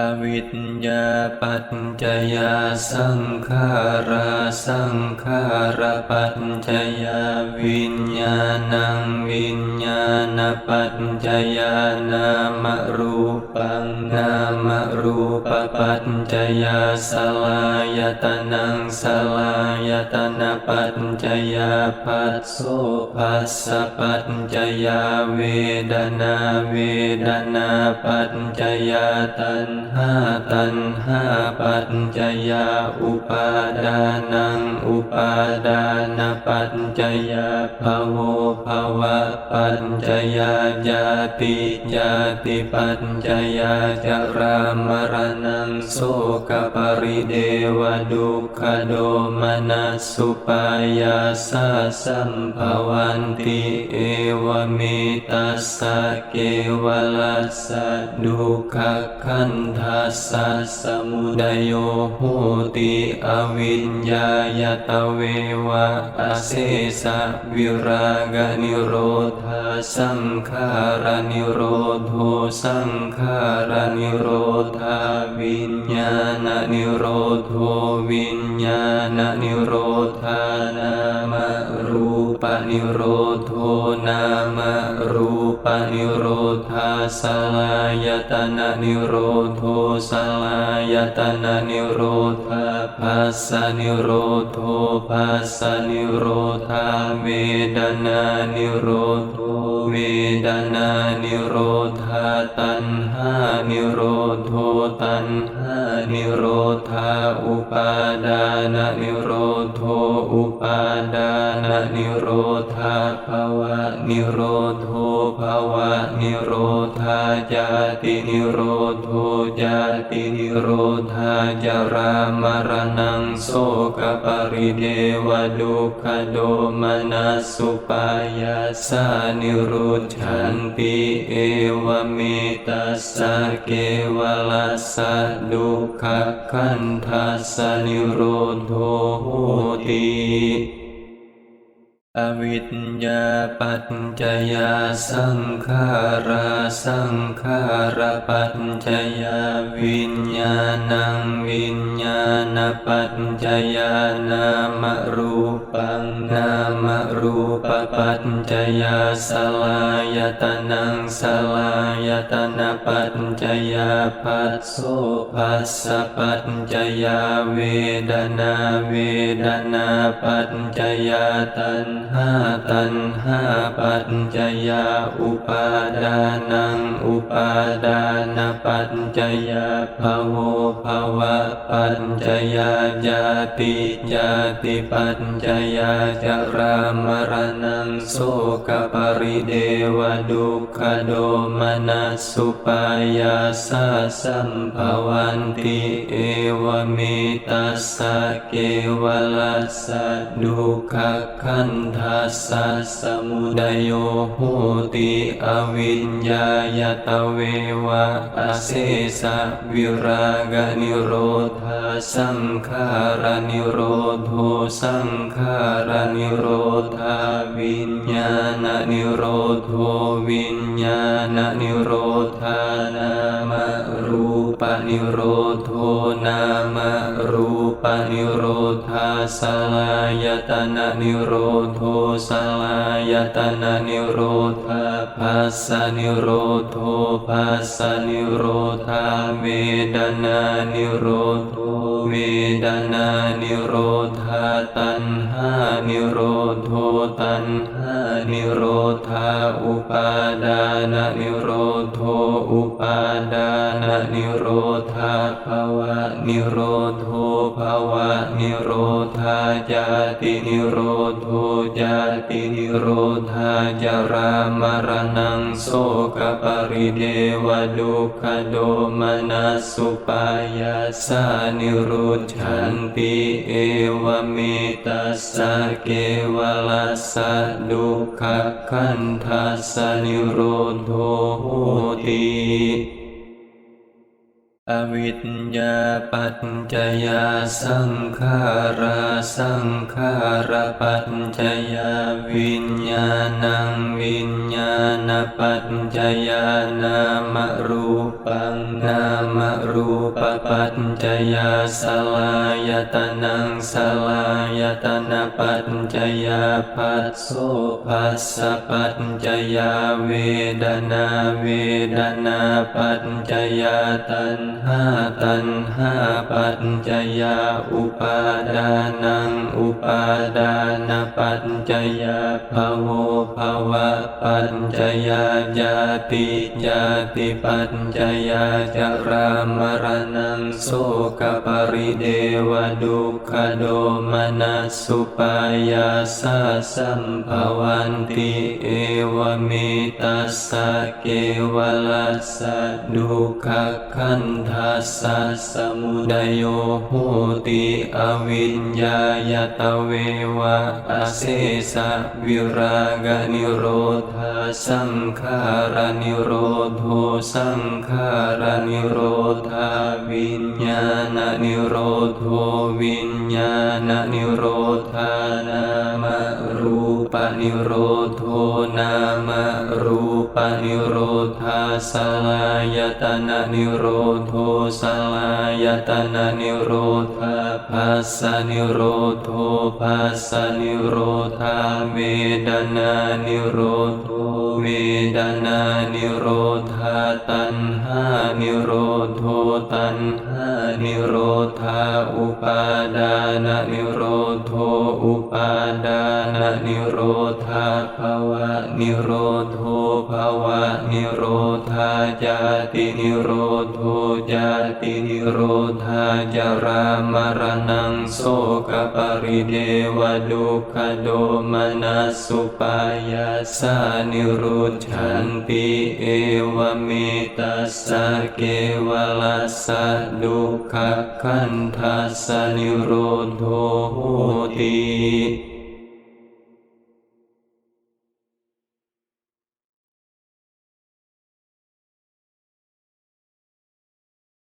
อวิญญาปัจจยาสังขาราสังขาราปัจจยาวิญญาณังวิญญาณปัจจยานามรูปังนามรูปปัจจยาสลายตนังสลายตนะปัจจยาปัสโสปัสสะปัจจยาเวดนาเวดนาปัจจยาตันหาตันหาปัจจยาอุปาดานังอุปาดานปัจจยาภโวภวะปัจจยาญาติญาติปัจจยาจรามรณังโสกปริเดวดุขโดมนัสสุปายาสาสัมภวันติเอวเมตัสสะเกวลัสสะดุขขันธทัสสะสมุดโยโหติอวิญญายตเววะอเสสะวิรากนิโรธาสังขารนิโรโทสังขารนิโรธาวิญญาณนิโรโทวิญญาณนิโรธานามรูปนิโรโทนามรู นิโรธาสลายตนะนิโรโทสลายตนะนิโรธาภัสสนิโรโทภัสสนิโรธาเวดนานิโรโท เวดนานิโรธาตัณหานิโรโทตัณหานิโรธาอุปาดานนิโรโทอุปาดานนิโรธาภวะนิโรโทภวะนิโรธาจาตินิโรโทจาตินิโรธาจารามรณังโสกปริเดวดุขโดมนัสสุปายาสานิรุตชันปิเอวเมตัสสะเกวลัสสะดุขคันทัสสนิโรโทโหติ อวิญญาปัจจยาสังขาราสังขาราปัจจยาวิญญาณังวิญญาณปัจจยานามรูปังนามรูปปัจจยาสลายตนังสลายตนะปัจจยาปัสโสปัสสะปัจจยาเวดนาเวดนาปัจจยาตันหาตันหาปัจจยาอุปาดานังอุปาดานปัจจยาภโวภวะปัจจยาญาติญาติปัจจยาจรามรณังโสกปริเดวดุขโดมนัสสุปายาสาสัมภวันติเอวเมตัสสะเกวลัสสะดุขขันทัสสะสมุดโยโหติอวิญญายตเววะอเสสะวิรากนิโรธาสังขารนิโรโทสังขารนิโรธาวิญญาณนิโรโทวิญญาณนิโรธานามรูปนิโรโทนามรู ปนิโรธาสลายตนะนิโรโทสลายตนะนิโรธาภัสสนิโรโทภัสสนิโรธาเวดนานิโรโทเวดนานิโรธาตัณหานิโรโทตัณหานิโรธาอุปาดานนิโรโทอุปาดานนิโรธธาภวะนิโรโทภวะนิโรธาจาตินิโรโทจาตินิโรธาจารามรณังโสกปริเดวดุขโดมนัสสุปายาสานิรุชันติเอวเมตัสสะเกวลัสสะดุขขันทัสสนิโรโทโหติ อวิญญาปัจจยาสังขาราสังขาราปัจจยาวิญญาณังวิญญาณปัจจยานามรูปังนามรูปปัจจยาสลายตนังสลายตนะปัจจยาปัสโสปัสสะปัจจยาเวดนาเวดนาปัจจยาตันหาตันหาปัจจยาอุปาดานังอุปาดานปัจจยาภโวภวะปัจจยาญาติญาติปัจจยาจรามรณังโสกปริเดวดุขโดมนัสสุปายาสาสัมภวันติเอวเมตัสสะเกวลัสสะดุขขันธทัสสะสมุดโยโหติอวิญญายตเววะอเสสะวิรากนิโรธาสังขารนิโรโทสังขารนิโรธาวิญญาณนิโรโทวิญญาณนิโรธานามรูปนิโรโทนามรู ปนิโรธาสลายตนะนิโรโทสลายตนะนิโรธาภัสสนิโรโทภัสสนิโรธาเวดนานิโรโทเวดนานิโรธาตัณหานิโรโทตัณหานิโรธาอุปาดานนิโรโทอุปาดานนิโรธาภวะนิโรโทภวะนิโรธาจาตินิโรโทจาตินิโรธาจารามรณังโสกปริเดวดุขโดมนัสสุปายาสานิรุชันติเอวเมตัสสะเกวลัสสะดุขขันทัสนิโรโทโหติ